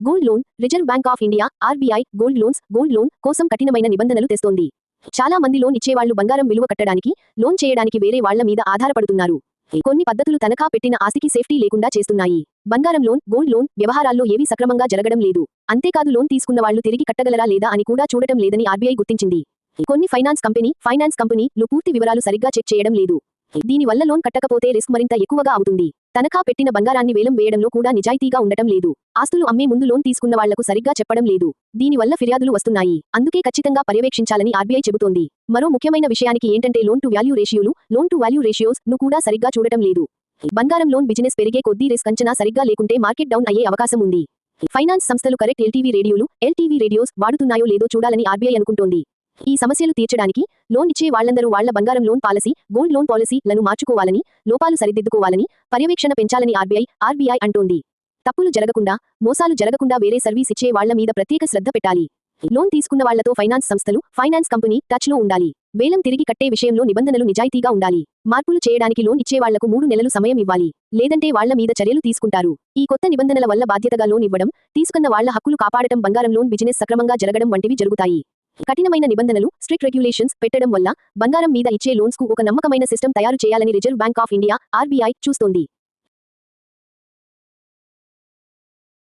Gold loan reserve bank of India RBI gold loans gold loan కోసం కఠినమైన నిబంధనలు తెస్తోంది. చాలా మంది లోన్ ఇచ్చేవాళ్ళు బంగారం విలువ కట్టడానికి లోన్ చేయడానికి వేరే వాళ్ళ మీద ఆధారపడుతున్నారు. కొన్ని పద్ధతులు తనఖా పెట్టిన ఆస్తికి సేఫ్టీ లేకుండా చేస్తున్నాయి. బంగారం లోన్ గోల్డ్ లోన్ వ్యవహారాల్లో ఏవీ సక్రమంగా జరగడం లేదు. అంతేకాదు లోన్ తీసుకున్న వాళ్ళు తిరిగి కట్టగలరా లేదా అని కూడా చూడటం లేదని ఆర్బీఐ గుర్తించింది. కొన్ని ఫైనాన్స్ కంపెనీ ఫైనాన్స్ కంపెనీలు పూర్తి వివరాలు సరిగ్గా చెక్ చేయడం లేదు. దీనివల్ల లోన్ కట్టకపోతే రిస్క్ మరింత ఎక్కువగా అవుతుంది. తనఖా పెట్టిన బంగారాన్ని వేలం వేయడంలో కూడా నిజాయితీగా ఉండటం లేదు. ఆస్తులు అమ్మే ముందు లోన్ తీసుకున్న వాళ్ళకు సరిగ్గా చెప్పడం లేదు. దీనివల్ల ఫిర్యాదులు వస్తున్నాయి. అందుకే ఖచ్చితంగా పర్యవేక్షించాలని ఆర్బీఐ చెబుతోంది. మరో ముఖ్యమైన విషయానికి ఏంటంటే లోన్ టు వాల్యూ రేషియోలు లోన్ టు వాల్యూ రేషియోస్ను కూడా సరిగ్గా చూడటం లేదు. బంగారం లోన్ బిజినెస్ పెరిగే కొద్దీ రిస్క్ అంచనా సరిగ్గా లేకుంటే మార్కెట్ డౌన్ అయ్యే అవకాశం ఉంది. ఫైనాన్స్ సంస్థలు కరెక్ట్ ఎల్టీవీ రేడియోలు ఎల్టీవీ రేడియోస్ వాడుతున్నాయో లేదో చూడాలని ఆర్బీఐ అనుకుంటోంది. ఈ సమస్యలు తీర్చడానికి లోన్ ఇచ్చే వాళ్ళందరూ వాళ్ళ బంగారం లోన్ పాలసీ గోల్డ్ లోన్ పాలసీలను మార్చుకోవాలని లోపాలు సరిదిద్దుకోవాలని పర్యవేక్షణ పెంచాలని ఆర్బీఐ ఆర్బీఐ అంటోంది. తప్పులు జరగకుండా మోసాలు జరగకుండా వేరే సర్వీస్ ఇచ్చే వాళ్ళ మీద ప్రత్యేక శ్రద్ధ పెట్టాలి. లోన్ తీసుకున్న వాళ్ళతో ఫైనాన్స్ సంస్థలు ఫైనాన్స్ కంపెనీ టచ్లో ఉండాలి. వేలం తిరిగి కట్టే విషయంలో నిబంధనలు నిజాయితీగా ఉండాలి. మార్పులు చేయడానికి లోన్ ఇచ్చే వాళ్ళకు మూడు నెలలు సమయం ఇవ్వాలి. లేదంటే వాళ్ళ మీద చర్యలు తీసుకుంటారు. ఈ కొత్త నిబంధనల వల్ల బాధ్యతగా లోన్ ఇవ్వడం తీసుకున్న వాళ్ళ హక్కులు కాపాడటం బంగారం లోన్ బిజినెస్ సక్రమంగా జరగడం వంటివి జరుగుతాయి. కఠినమైన నిబంధనలు స్ట్రిక్ట్ రెగ్యులేషన్స్ పెట్టడం వల్ల బంగారం మీద ఇచ్చే లోన్స్కు ఒక నమ్మకమైన సిస్టమ్ తయారు చేయాలని reserve bank of India RBI చూస్తోంది.